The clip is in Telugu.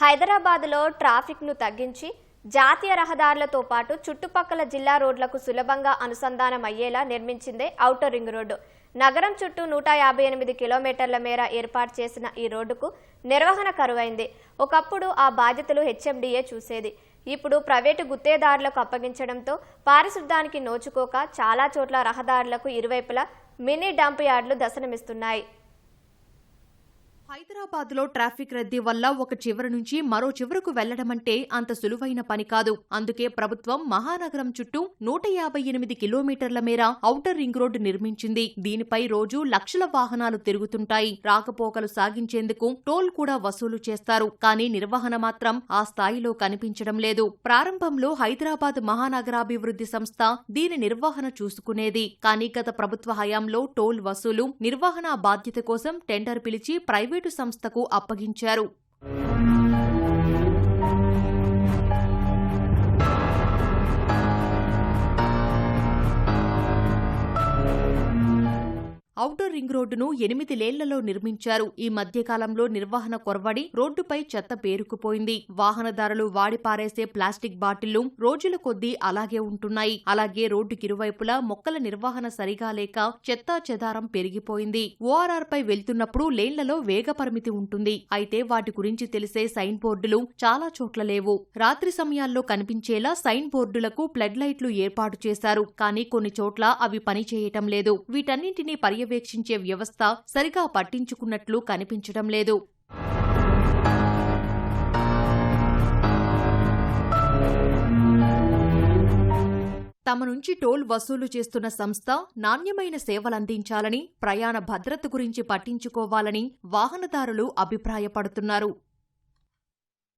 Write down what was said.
హైదరాబాద్లో ట్రాఫిక్ను తగ్గించి జాతీయ రహదారులతో పాటు చుట్టుపక్కల జిల్లా రోడ్లకు సులభంగా అనుసంధానం అయ్యేలా నిర్మించిందే ఔటర్ రింగ్ రోడ్డు. నగరం చుట్టూ నూట యాభై ఎనిమిది కిలోమీటర్ల మేర ఏర్పాటు చేసిన ఈ రోడ్డుకు నిర్వహణ కరువైంది. ఒకప్పుడు ఆ బాధ్యతలు హెచ్ఎండిఏ చూసేది. ఇప్పుడు ప్రైవేటు గుత్తేదారులకు అప్పగించడంతో పారిశుద్ధ్యానికి నోచుకోక చాలా చోట్ల రహదారులకు ఇరువైపులా మినీ డంప్ యార్డులు దర్శనమిస్తున్నాయి. హైదరాబాద్లో ట్రాఫిక్ రద్దీ వల్ల ఒక చివరి నుంచి మరో చివరకు వెళ్ళడమంటే అంత సులువైన పని కాదు. అందుకే ప్రభుత్వం మహానగరం చుట్టూ నూట యాభై ఎనిమిది కిలోమీటర్ల మేర ఔటర్ రింగ్ రోడ్డు నిర్మించింది. దీనిపై రోజు లక్షల వాహనాలు తిరుగుతుంటాయి. రాకపోకలు సాగించేందుకు టోల్ కూడా వసూలు చేస్తారు. కానీ నిర్వహణ మాత్రం ఆ స్థాయిలో కనిపించడం లేదు. ప్రారంభంలో హైదరాబాద్ మహానగరాభివృద్ధి సంస్థ దీని నిర్వహణ చూసుకునేది. కానీ గత ప్రభుత్వ హయాంలో టోల్ వసూలు నిర్వహణ బాధ్యత కోసం టెండర్ పిలిచి ప్రైవేట్ సంస్థకు అప్పగించారు. అవుటర్ రింగ్ రోడ్డును ఎనిమిది లేళ్ళలో నిర్మించారు. ఈ మధ్యకాలంలో నిర్వహణ కొరవడి రోడ్డుపై చెత్త పేరుకుపోయింది. వాహనదారులు వాడిపారేసే ప్లాస్టిక్ బాటిళ్ళు రోజుల కొద్దీ అలాగే ఉంటున్నాయి. అలాగే రోడ్డుకిరువైపులా మొక్కల నిర్వహణ సరిగా లేక చెత్తా చెదారం పెరిగిపోయింది. ఓఆర్ఆర్ పై వెళ్తున్నప్పుడు లేన్లలో వేగ పరిమితి ఉంటుంది. అయితే వాటి గురించి తెలిసే సైన్ బోర్డులు చాలా చోట్ల లేవు. రాత్రి సమయాల్లో కనిపించేలా సైన్ బోర్డులకు ఫ్లడ్ లైట్లు ఏర్పాటు చేశారు. కానీ కొన్ని చోట్ల అవి పనిచేయటం లేదు. వీటన్నింటినీ పర్యవేక్షించే వ్యవస్థ సరిగా పట్టించుకున్నట్లు కనిపించడం లేదు. తమ నుంచి టోల్ వసూలు చేస్తున్న సంస్థ నాణ్యమైన సేవలందించాలని ప్రయాణ భద్రత గురించి పట్టించుకోవాలని వాహనదారులు అభిప్రాయపడుతున్నారు.